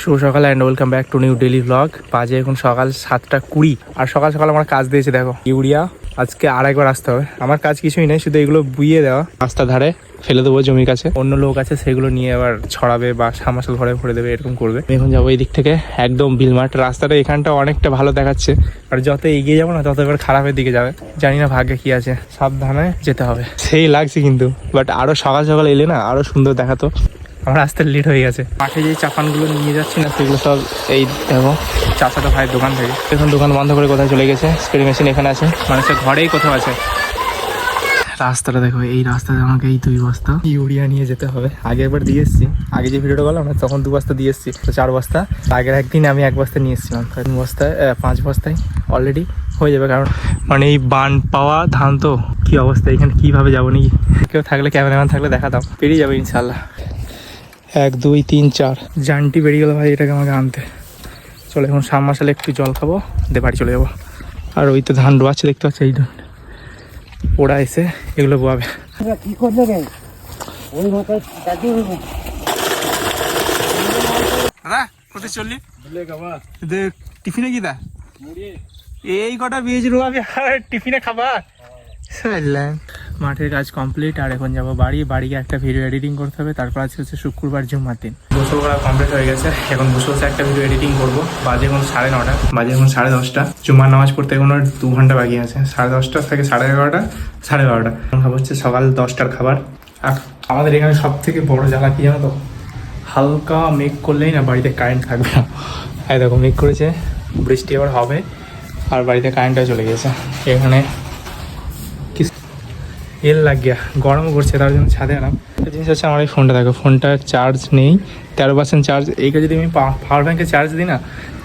শুভ সকাল and welcome back to new daily vlog বাজে এখন সকাল সাতটা কুড়ি। আর সকাল সকাল আমার কাজ দিয়েছে, দেখো। ইউরিয়া, আজকে আর একবার আসতে হবে। আমার কাজ কিছুই নেই, শুধু এগুলো বুইয়ে দেওয়া। রাস্তার ধারে ফেলে দেবো জমির কাছে। অন্য লোক আছে, সেগুলো নিয়ে আবার ছড়াবে বা সামাশাল ঘরে ভরে দেবে, এরকম করবে। এখন যাব এই দিক থেকে, একদম বিলমার্ট। রাস্তাটা এখানটা অনেকটা ভালো দেখাচ্ছে। আর যত এগিয়ে যাব না, তত এবার খারাপের দিকে যাবে। জানি না ভাগ্যে কি আছে। সাবধানে যেতে হবে। সেই লাগছে কিন্তু। বাট আরও সকাল সকাল এলে না, আরও সুন্দর দেখাতো। আমার আসতে লেট হয়ে গেছে। মাঠে যে চাপানগুলো নিয়ে যাচ্ছি না সেগুলো সব এই দেখো চাচাটা ভাইয়ের দোকান থেকে। এখন দোকান বন্ধ করে কোথায় চলে গেছে স্প্রে মেশিন এখানে আছে। মানুষের ঘরেই কোথাও আছে। রাস্তাটা দেখো এই রাস্তাতে আমাকে এই দুই বস্তা। ইউরিয়া নিয়ে যেতে হবে। আগে একবার দিয়ে এসেছি। আগে যে ভিডিওটা করলাম তখন দু বস্তা দিয়ে এসেছি। তো চার বস্তা। আগের একদিন আমি এক বস্তা নিয়ে এসেছিলাম। তিন বস্তায় পাঁচ বস্তায় অলরেডি হয়ে যাবে। কারণ মানে এই বান পাওয়া ধান তো কী অবস্থা? এখানে কীভাবে যাব নাকি? কেউ থাকলে ক্যামেরাম্যান থাকলে দেখাতাম পেরিয়ে যাবে ইনশাল্লাহ এক দুই তিন চার। জানটি বেরিয়ে গেলো ভাই এটাকে আমাকে আনতে। চলো এখন সাম মাসালে একটু জল খাব দিয়ে বাড়ি চলে যাব। আর ওই তো ধান রোয়াচ্ছে দেখতে পাচ্ছি এই ধান ওরা এসে এগুলো বোয়াবে। কি করবে দাদা কোথায় চললি? টিফিনে কি দা? এই কটা বীজ রোয়াবি আর টিফিনে খাবার সারলাম। মাঠের কাজ কমপ্লিট আর এখন যাব বাড়ি। বাড়ি গিয়ে একটা ভিডিও এডিটিং করতে হবে, তারপর আজকে হচ্ছে শুক্রবার, জুম্মার দিন। গোসল করা কমপ্লিট হয়ে গেছে। এখন বসে বসে একটা ভিডিও এডিটিং করব। বাজে এখন সাড়ে নটা। বাজে এখন সাড়ে দশটা। জুম্মার নামাজ পড়তে এখন দু ঘণ্টা বাকি আছে। সাড়ে দশটা থেকে সাড়ে এগারোটা, সাড়ে বারোটা। খাবার হচ্ছে সকাল দশটার খাবার। আর আমাদের এখানে সব থেকে বড় জ্বালা কি জানো তো? হালকা মেঘ করলেই না বাড়িতে কারেন্ট থাকবে না। এই দেখো মেঘ করেছে। বৃষ্টি আবার হবে। আর বাড়িতে কারেন্টটা চলে গেছে এখানে এল লাগ গিয়া গরম করছে, তার জন্য ছাদে এলাম। একটা জিনিস হচ্ছে আমার এই ফোনটা, দেখো ফোনটার চার্জ নেই, তেরো পার্সেন্ট চার্জ এইটা যদি আমি পাওয়ার ব্যাঙ্কে চার্জ দিই না,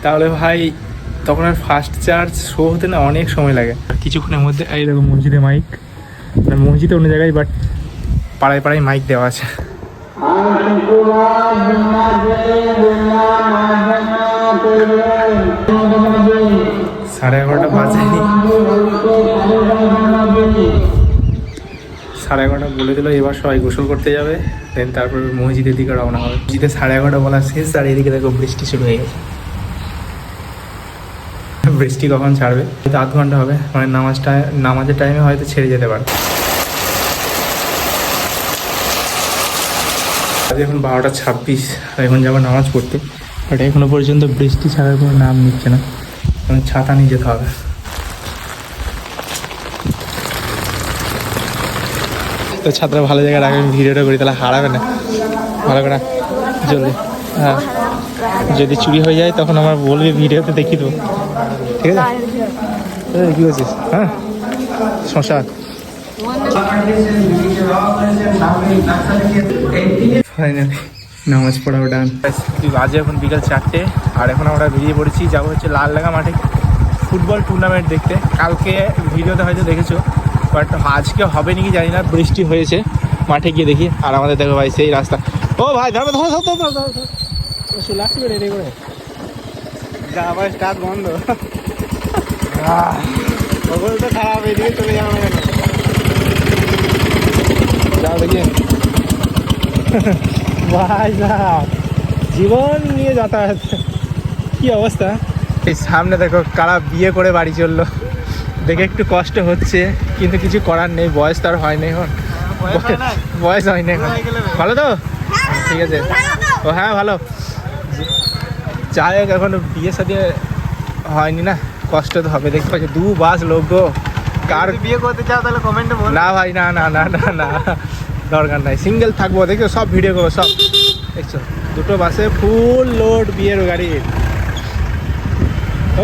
তাহলে ভাই তখন আর ফার্স্ট চার্জ শো হতে না অনেক সময় লাগে। আর কিছুক্ষণের মধ্যে, এই দেখো মসজিদে মাইক মানে মসজিদে অন্য জায়গায় বাট পাড়ায় পাড়ায় মাইক দেওয়া আছে। সাড়ে এগারোটা বাজেনি। সাড়ে এগারোটা বলে দিল এবার সবাই গোসল করতে যাবে। দেন তারপর মসজিদের দিকে রওনা হবে। মসজিদে সাড়ে এগারোটা বলা শেষ, আর এদিকে দেখো বৃষ্টি শুরু হয়ে গেছে। বৃষ্টি কখন ছাড়বে? হয়তো আধ ঘণ্টা হবে। মানে নামাজটা নামাজের টাইমে হয়তো ছেড়ে যেতে পারে আজ এখন বারোটা ছাব্বিশ, এখন যাব নামাজ পড়তে। বাট এখনও পর্যন্ত বৃষ্টি ছাড়ার কোনো নাম নিচ্ছে না। ছাতা নিয়ে যেতে হবে। তো ছাত্রা ভালো জায়গায় রাখবে আমি ভিডিওটা করি, তাহলে হারাবে না। ভালো করে জলদি। হ্যাঁ যদি চুরি হয়ে যায়, তখন আমার বলবে ভিডিওতে দেখি তো ঠিক আছে? কি বলছিস? হ্যাঁ শ্মশান ফাইনালি নামাজ পড়াও ডান বাজে এখন বিকাল চারটে, আর এখন আমরা বেরিয়ে পড়েছি, যাব হচ্ছে লাল লাগা মাঠে। ফুটবল টুর্নামেন্ট দেখতে। কালকে ভিডিওতে হয়তো দেখেছ। বাট আজকে হবে নাকি জানি না, বৃষ্টি হয়েছে, মাঠে গিয়ে দেখি, আর আমাদের দেখো ভাই সেই রাস্তা। ও ভাই, ধরো ধরো ধরো ধরো ধরো লাগছে রে রে করে। যা, আবার স্টার্ট বন্ধ। ওগুলো তো খারাপ, এদিকে চলে যাবে কেন যাও দেখি। ভাই সাহেব জীবন নিয়ে যাতায়াত। কি অবস্থা? এই সামনে দেখো, কারা বিয়ে করে বাড়ি চলল। দেখে একটু কষ্ট হচ্ছে কিন্তু কিছু করার নেই বয়স তো আর হয়নি এখন। বয়স হয়নি এখন। ভালো তো? ঠিক আছে। ও হ্যাঁ ভালো। যাই হোক এখনও বিয়ে সাথে হয়নি না? কষ্ট তো হবে। দেখতে পাচ্ছি দু বাস লোক গো। কার বিয়ে করতে চাও তাহলে কমেন্টে বল। না ভাই না না না না না। দরকার নাই। সিঙ্গেল থাকব দেখছ সব ভিডিও করব সব। দেখছ দুটো বাসে ফুল লোড বিয়ের গাড়ি।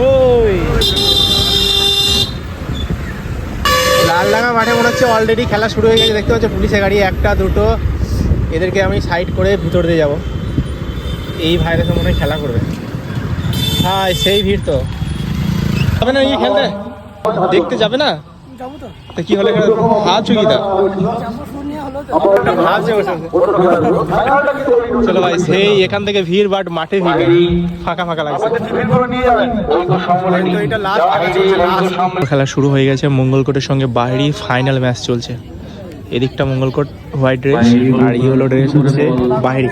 ওই। লাল লাগা মাঠে মনে হচ্ছে অলরেডি খেলা শুরু হয়ে গেছে। দেখতে পাচ্ছ পুলিশের গাড়ি একটা দুটো। এদেরকে আমি সাইড করে ভিতর দিয়ে যাব। এই ভাইরাসে মনে হয় খেলা করবে। হ্যাঁ সেই ভিড় তো। যাবে না খেলতে? দেখতে যাবে না? তো। তা কি হলে হাত চুকি দা চলো ভাই সেই এখান থেকে ভিড় বাট মাঠে ভিড়। ফাঁকা ফাঁকা লাগছে। খেলা শুরু হয়ে গেছে মঙ্গলকোটের সঙ্গে বাহিরি ফাইনাল ম্যাচ চলছে। এদিকটা মঙ্গলকোট হোয়াইট ড্রেস আর ইয়েলো ড্রেস হচ্ছে বাহিরি।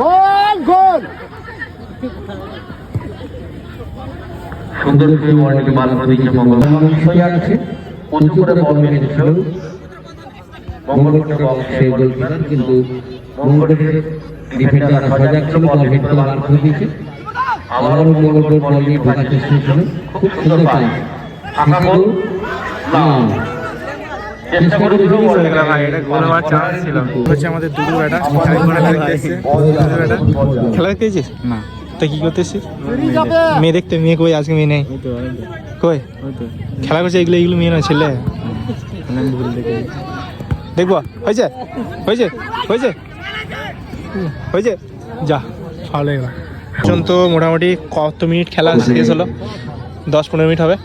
গোল গোল! সুন্দর করে দিচ্ছে মঙ্গল আছে। উঁচু করে বল মেরেছিল মঙ্গলকোটের বল সেই গোলকিপার কিন্তু মঙ্গলকোটের ডিফেন্ডার সজাগ ছিল বল হেড করে বার করে দিয়েছে আবারও মঙ্গলকোট বল নিয়ে ঢোকার চেষ্টা ছিল। খুব সুন্দর পাস ফাঁকা গোল না। চেষ্টা করেছিল বল ভাই এটা গোল হওয়ার চান্স ছিল। হচ্ছে আমাদের দুদু বেটা খেলা দেখতে দেখতে না। তা কি করতে এসেছিস মেয়ে দেখতে। মেয়ে কই? আজকে মেয়ে নেই। কই? খেলা করছে এগুলো এগুলো মেয়ে নয় ছেলে। দেখব। হয়েছে? হয়েছে? হয়েছে? হয়েছে? যা। ভালো গেল পর্যন্ত মোটামুটি কত মিনিট খেলা শেষ হলো? দশ পনেরো মিনিট হবে?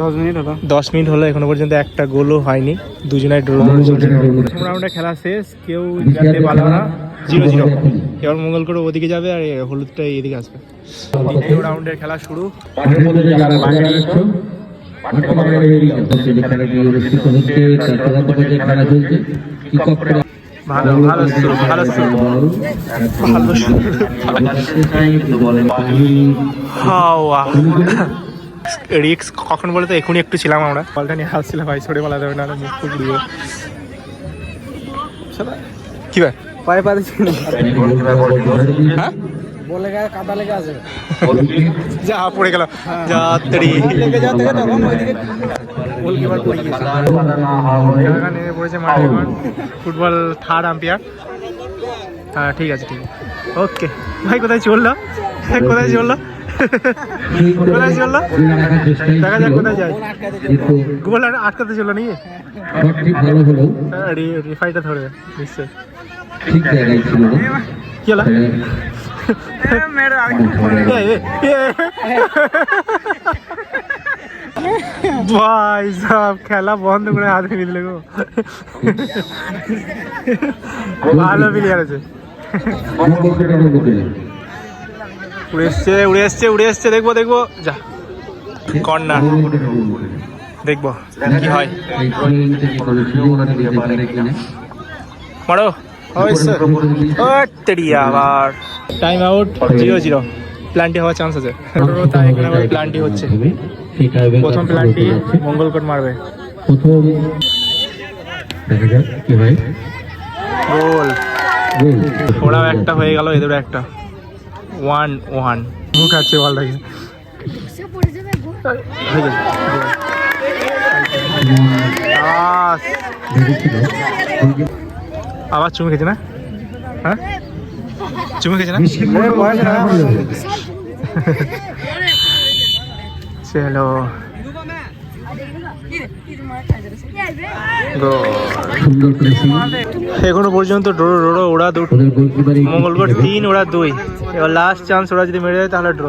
দশ মিনিট হলো। দশ মিনিট হলো এখনও পর্যন্ত একটা গোলও হয়নি। দুজনের ড্র রাউন্ডে খেলা শেষ কেউ জিততে পারল না। Zero zero. এবার মঙ্গল করে ওদিকে যাবে আর হলুদটা এদিকে আসবে। দ্বিতীয় রাউন্ডের খেলা শুরু। ভালো ভালো শুরু ভালো শুরু। ভালো শুরু। রিক্স কখন বলে তো এখনই একটু ছিলাম আমরা। বলটা নিয়ে হাসছিলাম ভাই সরে বলা যাবে না মুখ দিয়ে। কি ভাই? পায়ে পা হ্যাঁ? বলে গায়ে কাদা লেগে আছে। যা পড়ে গেল। যা তড়ি গোলকিপার পড়ে গিয়েছে। নেমে পড়েছে মাঠে ফুটবল থার্ড আম্পিয়ার। হ্যাঁ ঠিক আছে ঠিক আছে। ওকে। ভাই কোথায় চলল? কোথায় চলল? কোথায় চলল? দেখা যাক কোথায় যায়। গোল আর আটকাতে চলল নিয়ে ভালো হলো। রিফাইটা ধরবে নিশ্চয় ঠিক জায়গায় ছিল কি হলো। ভাই সব খেলা বন্ধ করে হাত দিলে গো। ভালো প্লেয়ার আছে। উড়ে এসছে উড়ে এসছে উড়ে এসছে দেখব দেখব। যা কর্নার। দেখব কি হয়? মারো। আবার time out zero zero penalty হওয়ার চান্স আছে। তাই এখানে আবার প্ল্যান্টি হচ্ছে। প্রথম প্ল্যান্টি মঙ্গলকোট মারবে। প্রথম। দেখা যাক কি হয়। গোল ওরাও একটা হয়ে গেল এদেরও একটা। ওয়ান ওয়ান মুখ আছে বলটাকে হয়ে আস, দেখেছিল আবার চুমু খেয়েছে না? হ্যাঁ? চুমু খেয়েছে না? চলো। এখনও পর্যন্ত ড্রো ড্রো ওরা দুটো। মঙ্গলবার তিন ওরা দুই। এবার লাস্ট চান্স ওরা যদি মেরে দেয় তাহলে ড্র।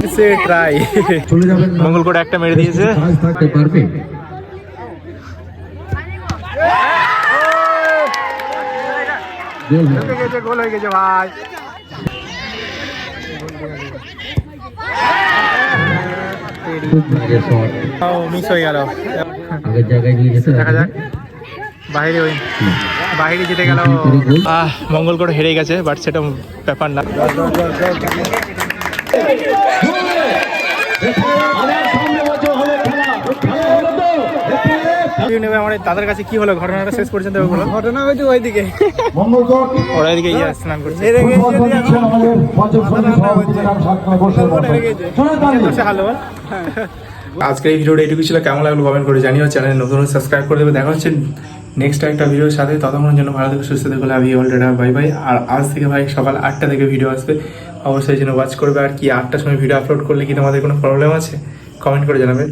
সে ট্রাই না। মঙ্গলকোট একটা মেরে দিয়েছে পারবে গোল হয়ে গেছে ভাই মিস হয়ে গেল দেখা যাক বাইরে ওই বাইরে জিতে গেল করে। আহ মঙ্গলকোট হেরে গেছে বাট সেটা ব্যাপার না নেবে আমার তাদের কাছে কি হলো? ঘটনাটা শেষ পর্যন্ত বলো। ঘটনা হয়েছে ওইদিকে। ওরা এদিকে ইয়ে স্নান করছে। আজকের এই ভিডিওটা এটুকু ছিল। কেমন লাগল কমেন্ট করে জানিও। চ্যানেল নতুন সাবস্ক্রাইব করে দেবে। দেখা হচ্ছে নেক্সট একটা ভিডিওর সাথে। ততক্ষণের জন্য ভালো থেকে সুস্থ থেকে। আমি অলরেডি বাই বাই আর আজ থেকে ভাই সকাল আটটা থেকে ভিডিও আসবে। অবশ্যই যেন ওয়াচ করবে আর কি আটটার সময় ভিডিও আপলোড করলে কি তোমাদের কোনো প্রবলেম আছে? কমেন্ট করে জানাবে।